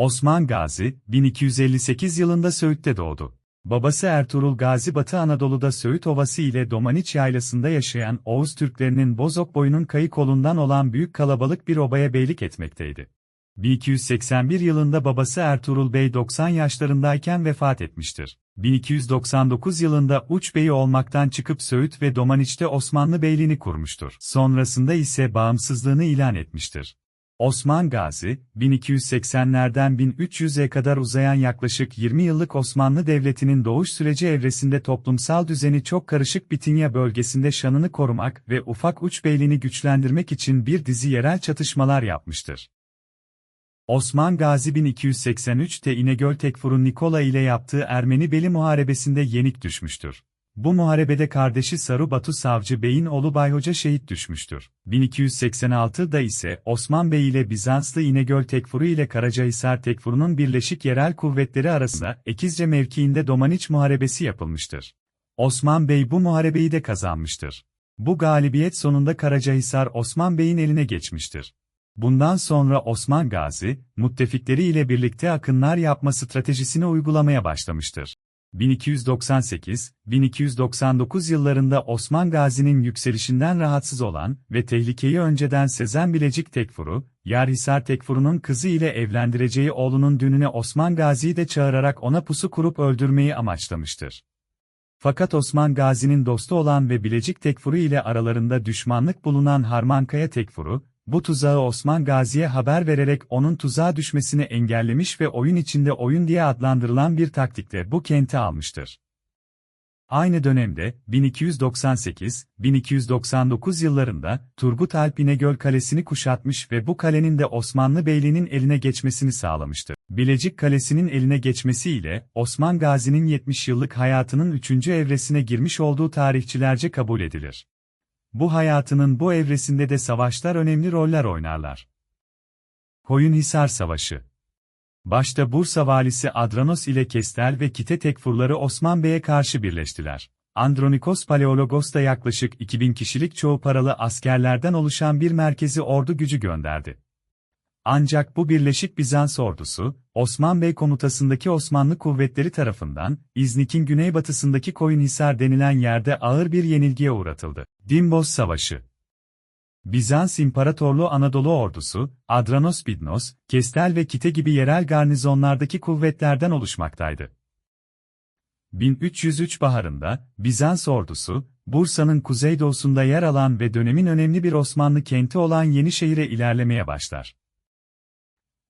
Osman Gazi, 1258 yılında Söğüt'te doğdu. Babası Ertuğrul Gazi Batı Anadolu'da Söğüt Ovası ile Domaniç Yaylası'nda yaşayan Oğuz Türklerinin Bozok boyunun kayı kolundan olan büyük kalabalık bir obaya beylik etmekteydi. 1281 yılında babası Ertuğrul Bey 90 yaşlarındayken vefat etmiştir. 1299 yılında Uç Bey'i olmaktan çıkıp Söğüt ve Domaniç'te Osmanlı Beyliğini kurmuştur. Sonrasında ise bağımsızlığını ilan etmiştir. Osman Gazi, 1280'lerden 1300'e kadar uzayan yaklaşık 20 yıllık Osmanlı Devleti'nin doğuş süreci evresinde toplumsal düzeni çok karışık Bitinya bölgesinde şanını korumak ve ufak uç beyliğini güçlendirmek için bir dizi yerel çatışmalar yapmıştır. Osman Gazi 1283'te İnegöl Tekfur'un Nikola ile yaptığı Ermeni-Beli Muharebesi'nde yenik düşmüştür. Bu muharebede kardeşi Saru Batu Savcı Bey'in oğlu Bayhoca şehit düşmüştür. 1286'da ise Osman Bey ile Bizanslı İnegöl Tekfuru ile Karacahisar Tekfuru'nun birleşik yerel kuvvetleri arasında Ekizce mevkiinde Domaniç Muharebesi yapılmıştır. Osman Bey bu muharebeyi de kazanmıştır. Bu galibiyet sonunda Karacahisar Osman Bey'in eline geçmiştir. Bundan sonra Osman Gazi, müttefikleri ile birlikte akınlar yapma stratejisini uygulamaya başlamıştır. 1298-1299 yıllarında Osman Gazi'nin yükselişinden rahatsız olan ve tehlikeyi önceden sezen Bilecik Tekfur'u, Yarhisar Tekfur'un kızı ile evlendireceği oğlunun düğününe Osman Gazi'yi de çağırarak ona pusu kurup öldürmeyi amaçlamıştır. Fakat Osman Gazi'nin dostu olan ve Bilecik Tekfur'u ile aralarında düşmanlık bulunan Harmankaya Tekfur'u, bu tuzağı Osman Gazi'ye haber vererek onun tuzağa düşmesini engellemiş ve oyun içinde oyun diye adlandırılan bir taktikle bu kenti almıştır. Aynı dönemde, 1298-1299 yıllarında, Turgut Alp İnegöl Kalesi'ni kuşatmış ve bu kalenin de Osmanlı Beyliği'nin eline geçmesini sağlamıştır. Bilecik Kalesi'nin eline geçmesiyle, Osman Gazi'nin 70 yıllık hayatının 3. evresine girmiş olduğu tarihçilerce kabul edilir. Bu hayatının bu evresinde de savaşlar önemli roller oynarlar. Koyunhisar Savaşı Başta Bursa valisi Adranos ile Kestel ve Kite Tekfurları Osman Bey'e karşı birleştiler. Andronikos Paleologos da yaklaşık 2000 kişilik çoğu paralı askerlerden oluşan bir merkezi ordu gücü gönderdi. Ancak bu Birleşik Bizans ordusu, Osman Bey komutasındaki Osmanlı kuvvetleri tarafından, İznik'in güneybatısındaki Koyunhisar denilen yerde ağır bir yenilgiye uğratıldı. Dimbos Savaşı Bizans İmparatorluğu Anadolu ordusu, Adranos Bidnos, Kestel ve Kite gibi yerel garnizonlardaki kuvvetlerden oluşmaktaydı. 1303 baharında, Bizans ordusu, Bursa'nın kuzeydoğusunda yer alan ve dönemin önemli bir Osmanlı kenti olan Yenişehir'e ilerlemeye başlar.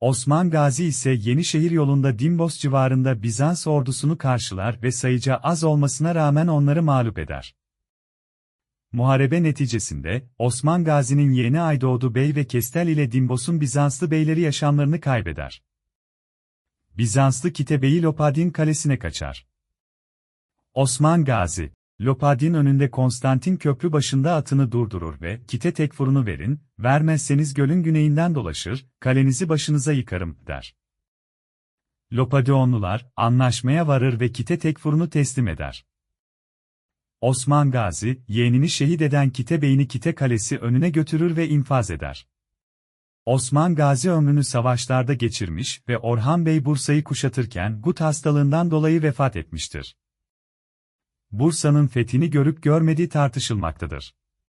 Osman Gazi ise Yenişehir yolunda Dimbos civarında Bizans ordusunu karşılar ve sayıca az olmasına rağmen onları mağlup eder. Muharebe neticesinde, Osman Gazi'nin yeğeni Aydoğdu Bey ve Kestel ile Dimbos'un Bizanslı beyleri yaşamlarını kaybeder. Bizanslı Kitebeyi Lopadin kalesine kaçar. Osman Gazi, Lopadin önünde Konstantin köprü başında atını durdurur ve, kite tekfurunu verin, vermezseniz gölün güneyinden dolaşır, kalenizi başınıza yıkarım, der. Lopadionlular, anlaşmaya varır ve kite tekfurunu teslim eder. Osman Gazi, yeğenini şehit eden Kite Bey'ini Kite Kalesi önüne götürür ve infaz eder. Osman Gazi ömrünü savaşlarda geçirmiş ve Orhan Bey Bursa'yı kuşatırken gut hastalığından dolayı vefat etmiştir. Bursa'nın fethini görüp görmediği tartışılmaktadır.